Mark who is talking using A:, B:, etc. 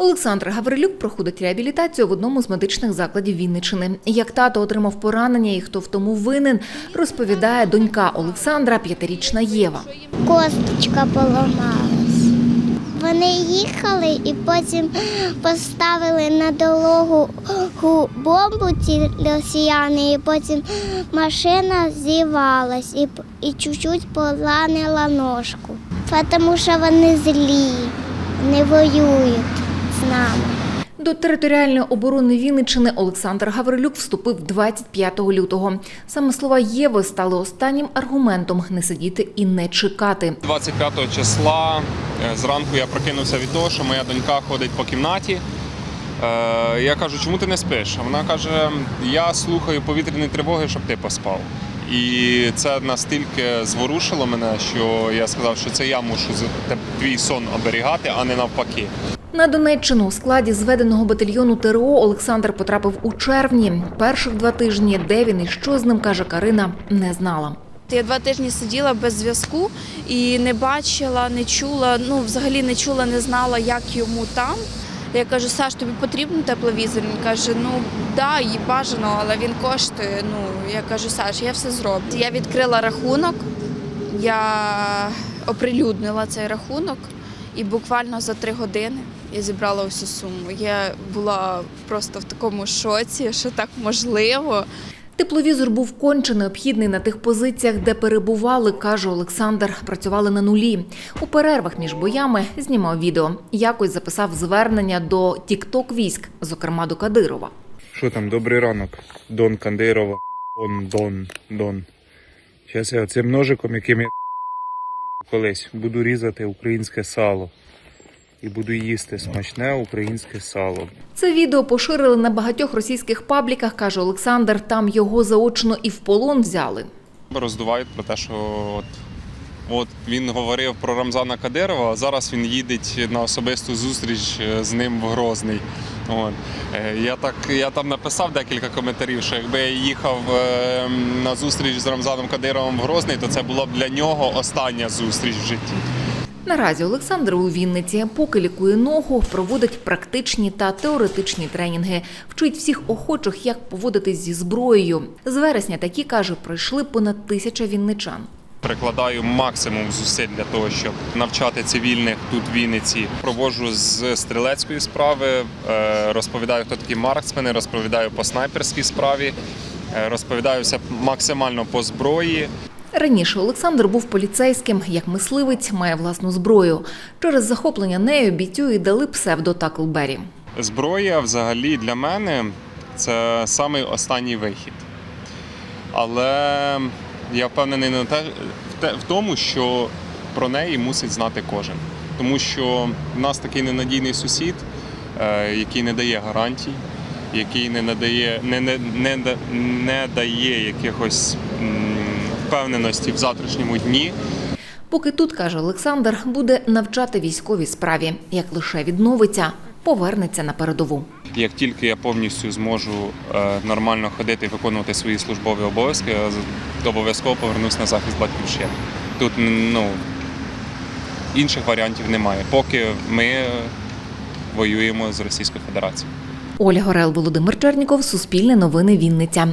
A: Олександр Гаврилюк проходить реабілітацію в одному з медичних закладів Вінниччини. Як тато отримав поранення і хто в тому винен, розповідає донька Олександра, п'ятирічна Єва.
B: Косточка поламалась. Вони їхали і потім поставили на дорогу бомбу ці росіяни, і потім машина зівалась і, і чуть-чуть поранила ножку. Тому що вони злі, не воюють з нами.
A: До територіальної оборони Вінниччини Олександр Гаврилюк вступив 25 лютого. Саме слова Єви стали останнім аргументом не сидіти і не чекати.
C: 25 числа е, зранку я прокинувся від того, що моя донька ходить по кімнаті. Е, Я кажу, чому ти не спиш? А Вона каже: я слухаю повітряні тривоги, щоб ти поспав. І це настільки зворушило мене, що я сказав, що це я мушу твій сон оберігати, а не навпаки.
A: На Донеччину у складі зведеного батальйону ТРО Олександр потрапив у червні. Перших два тижні, де він і що з ним каже Карина, не знала.
D: Я два тижні сиділа без зв'язку і не бачила, не чула, ну взагалі не чула, не знала, як йому там. Я кажу, Саш, тобі потрібен тепловізор? Він каже, ну да, і бажано, але він коштує. Ну я кажу, Саш, я все зроблю. Я відкрила рахунок, я оприлюднила цей рахунок, і буквально за три години я зібрала усю суму. Я була просто в такому шоці, що так можливо.
A: Тепловізор був конче необхідний на тих позиціях, де перебували, каже Олександр. Працювали на нулі. У перервах між боями знімав відео. Якось записав звернення до тікток військ, зокрема до Кадирова.
E: Що там, добрий ранок. Дон Кандирова. Дон, Дон, Дон. Зараз я цим ножиком, яким я колись, буду різати українське сало. І буду їсти смачне українське сало.
A: Це відео поширили на багатьох російських пабліках, каже Олександр. Там його заочно і в полон взяли.
C: Роздувають про те, що от, от він говорив про Рамзана Кадирова, зараз він їде на особисту зустріч е, з ним в Грозний. От. Е, Я, так, я там написав декілька коментарів, що якби я їхав е, на зустріч з Рамзаном Кадировим в Грозний, то це була б для нього остання зустріч в житті.
A: Наразі Олександр у Вінниці, поки лікує ногу, проводить практичні та теоретичні тренінги, вчить всіх охочих, як поводитись зі зброєю. З вересня такі каже, пройшли понад тисяча вінничан.
C: Прикладаю максимум зусиль для того, щоб навчати цивільних тут в Вінниці. Проводжу з стрілецької справи, е, розповідаю, хто такі марксмени, розповідаю по снайперській справі, е, розповідаю все максимально по зброї.
A: Раніше Олександр був поліцейським, як мисливець, має власну зброю. Через захоплення нею бійцю і дали псевдо Таклбері.
C: Зброя взагалі для мене це самий останній вихід. Але я впевнений на те, в те- в тому, що про неї мусить знати кожен. Тому що в нас такий ненадійний сусід, е, який не дає гарантій, який не надає, не, не, не, не дає якихось впевненості в завтрашньому дні.
A: Поки тут, каже Олександр, буде навчати військовій справі. Як лише відновиться, повернеться на передову.
C: Як тільки я повністю зможу е, нормально ходити і виконувати свої службові обов'язки, обов'язково повернусь на захист батьківщини. Тут ну, інших варіантів немає, поки ми воюємо з Російською Федерацією.
A: Ольга Горел, Володимир Черніков, Суспільне новини Вінниця.